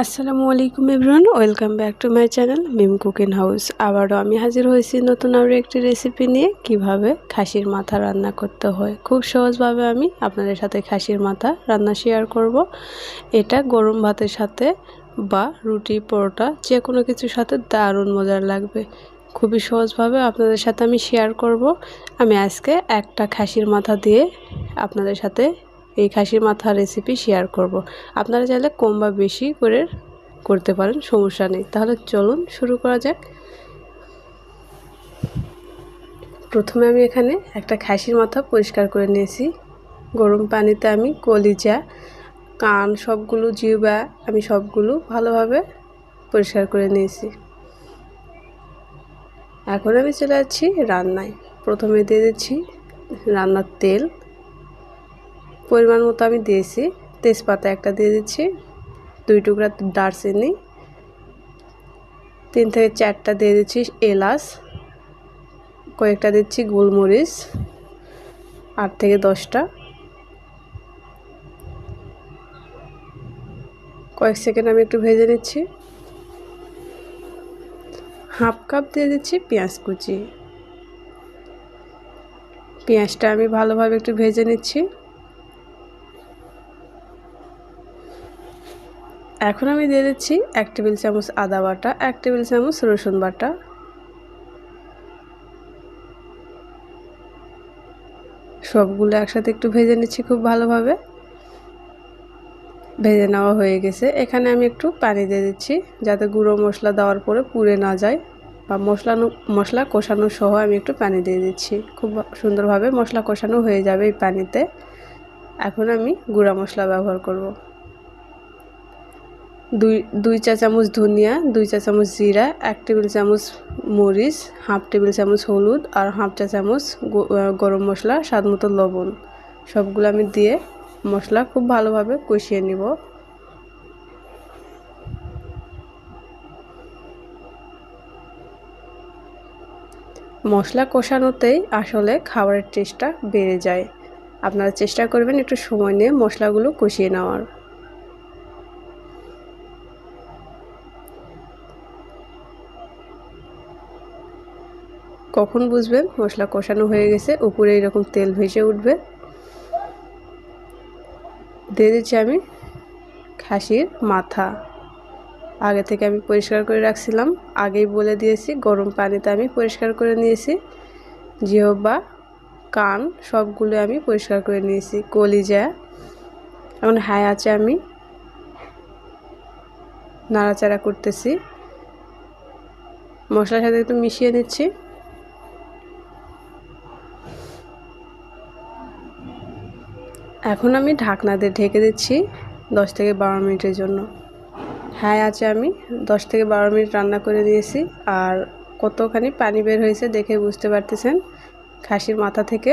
আসসালামু আলাইকুম everyone, welcome back to my channel Mim cooking house. আবারও আমি হাজির হয়েছি নতুন আরও একটি রেসিপি নিয়ে, কীভাবে খাসির মাথা রান্না করতে হয়। খুব সহজভাবে আমি আপনাদের সাথে খাসির মাথা রান্না শেয়ার করব। এটা গরম ভাতের সাথে বা রুটি, পরোটা, যে কোনো কিছুর সাথে দারুণ মজার লাগবে। খুবই সহজভাবে আপনাদের সাথে আমি শেয়ার করব। আমি আজকে একটা খাসির মাথা দিয়ে আপনাদের সাথে এই খাসির মাথা রেসিপি শেয়ার করব। আপনারা চাইলে কম বা বেশি করে করতে পারেন, সমস্যা নেই। তাহলে চলুন শুরু করা যাক। প্রথমে আমি এখানে একটা খাসির মাথা পরিষ্কার করে নিয়েছি। গরম পানিতে আমি কলিজা, কান, সবগুলো জিউবা আমি সবগুলো ভালোভাবে পরিষ্কার করে নিয়েছি। এখন আমি চলে যাচ্ছি রান্নায়। প্রথমে দিয়ে দিচ্ছি রান্নার তেল। পরিমাণ মতো আমি দিয়েছি। তেজপাতা একটা দিয়ে দিচ্ছি। দুই টুকরা দারচিনি। তিন থেকে চারটা দিয়ে দিচ্ছি এলাচ। কয়েকটা দিচ্ছি গোলমরিচ। আট থেকে দশটা। কয়েক সেকেন্ড আমি একটু ভেজে নিচ্ছি। হাফ কাপ দিয়ে দিচ্ছি পেঁয়াজ কুচি। পেঁয়াজটা আমি ভালোভাবে একটু ভেজে নিচ্ছি। এখন আমি দিয়ে দিচ্ছি এক টেবিল চামচ আদা বাটা, এক টেবিল চামচ রসুন বাটা। সবগুলো একসাথে একটু ভেজে নিচ্ছি খুব ভালোভাবে। ভেজে নেওয়া হয়ে গেছে। এখানে আমি একটু পানি দিয়ে দিচ্ছি যাতে গুঁড়ো মশলা দেওয়ার পরে পুড়ে না যায় বা মশলা মশলা কষানো সহ আমি একটু পানি দিয়ে দিচ্ছি। খুব সুন্দরভাবে মশলা কষানো হয়ে যাবে এই পানিতে। এখন আমি গুঁড়া মশলা ব্যবহার করব। দুই দুই চা চামচ ধনিয়া, দুই চা চামচ জিরা, এক টেবিল চামচ মরিচ, হাফ টেবিল চামচ হলুদ আর হাফ চা চামচ গরম মশলা, স্বাদ মতো লবণ। সবগুলো আমি দিয়ে মশলা খুব ভালোভাবে কষিয়ে নিব। মশলা কষানোতেই আসলে খাবারের টেস্টটা বেড়ে যায়। আপনারা চেষ্টা করবেন একটু সময় নিয়ে মশলাগুলো কষিয়ে নেওয়ার। কখন বুঝবেন মশলা কষানো হয়ে গেছে, উপরে এরকম তেল ভেসে উঠবে। দিয়ে দিচ্ছি আমি খাসির মাথা। আগে থেকে আমি পরিষ্কার করে রাখছিলাম। আগেই বলে দিয়েছি, গরম পানিতে আমি পরিষ্কার করে নিয়েছি। জিহবা, কান, সবগুলো আমি পরিষ্কার করে নিয়েছি। কলিজা, এখন হাই আছে আমি নাড়াচাড়া করতেছি। মশলার সাথে একটু মিশিয়ে নিচ্ছি। এখন আমি ঢাকনা দিয়ে ঢেকে দিচ্ছি দশ থেকে বারো মিনিটের জন্য। হ্যাঁ আছে আমি। দশ থেকে বারো মিনিট রান্না করে দিয়েছি আর কতখানি পানি বের হয়েছে দেখে বুঝতে পারতেছেন খাসির মাথা থেকে।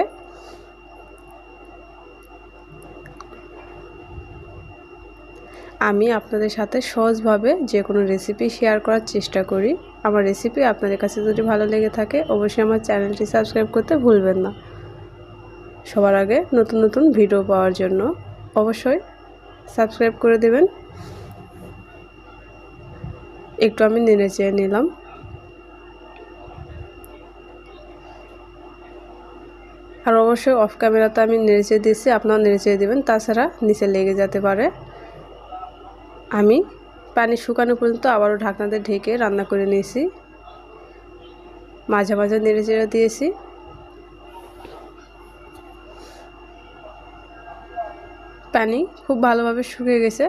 আমি আপনাদের সাথে সহজভাবে যে কোনো রেসিপি শেয়ার করার চেষ্টা করি। আমার রেসিপি আপনাদের কাছে যদি ভালো লেগে থাকে, অবশ্যই আমার চ্যানেলটি সাবস্ক্রাইব করতে ভুলবেন না। সবার আগে নতুন নতুন ভিডিও পাওয়ার জন্য অবশ্যই সাবস্ক্রাইব করে দেবেন। একটু আমি নেড়ে চেয়ে নিলাম। আর অবশ্যই অফ ক্যামেরাতে আমি নেড়ে চেয়ে দিয়েছি আপনারা নেড়ে চেয়ে দেবেন, তাছাড়া নিচে লেগে যেতে পারে। আমি পানি শুকানো পর্যন্ত আবারও ঢাকনাতে ঢেকে রান্না করে নিয়েছি। মাঝে মাঝে নেড়ে চেড়ে দিয়েছি। পানি খুব ভালোভাবে শুকিয়ে গেছে।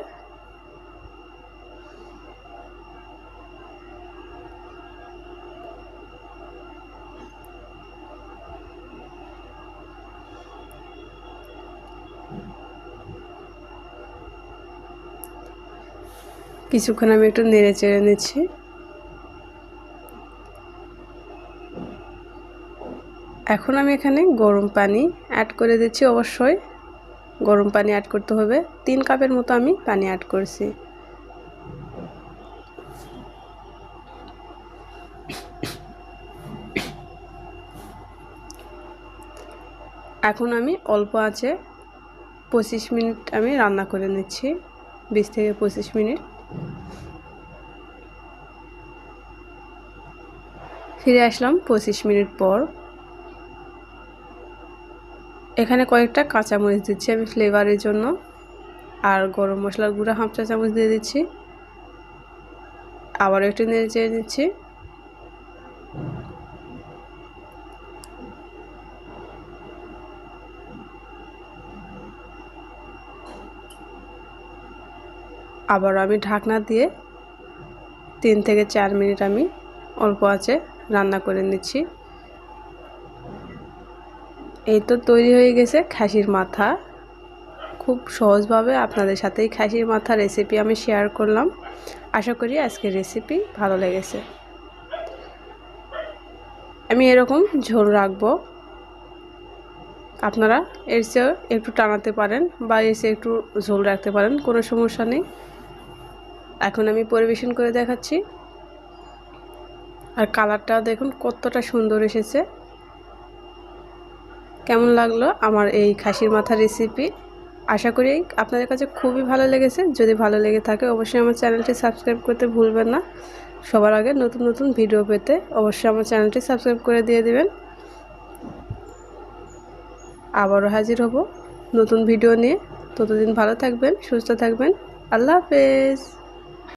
কিছুক্ষণ আমি একটু নেড়ে চেড়ে নিচ্ছি। এখন আমি এখানে গরম পানি অ্যাড করে দিচ্ছি অবশ্যই। গরম পানি অ্যাড করতে হবে। তিন কাপের মতো আমি পানি অ্যাড করছি। এখন আমি অল্প আছে পঁচিশ মিনিট আমি রান্না করে নিচ্ছি। বিশ থেকে পঁচিশ মিনিট। ফিরে আসলাম পঁচিশ মিনিট পর। এখানে কয়েকটা কাঁচামরিচ দিচ্ছি আমি ফ্লেভারের জন্য। আর গরম মশলার গুঁড়া হাফ চা চামচ দিয়ে দিচ্ছি। আবার একটু নেড়ে চেড়ে নিচ্ছি। আবার আমি ঢাকনা দিয়ে তিন থেকে চার মিনিট আমি অল্প আছে রান্না করে নিচ্ছি। এই তো তৈরি হয়ে গেছে খাসির মাথা। খুব সহজভাবে আপনাদের সাথেই খাসির মাথা রেসিপি আমি শেয়ার করলাম। আশা করি আজকের রেসিপি ভালো লেগেছে। আমি এরকম ঝোল রাখব। আপনারা এর একটু টানাতে পারেন বা এর চেয়ে একটু ঝোল রাখতে পারেন, কোনো সমস্যা নেই। এখন আমি পরিবেশন করে দেখাচ্ছি। আর কালারটা দেখুন কতটা সুন্দর এসেছে। কেমন লাগল আমার এই খাসির মাথা রেসিপি আশা করি আপনাদের কাছে খুবই ভালো লেগেছে। যদি ভালো লেগে থাকে, অবশ্যই আমার চ্যানেলটি সাবস্ক্রাইব করতে ভুলবেন না। সবার আগে নতুন নতুন ভিডিও পেতে অবশ্যই আমার চ্যানেলটি সাবস্ক্রাইব করে দিয়ে দেবেন। আবারও হাজির হব নতুন ভিডিও নিয়ে। ততদিন ভালো থাকবেন, সুস্থ থাকবেন। আল্লাহ হাফেজ।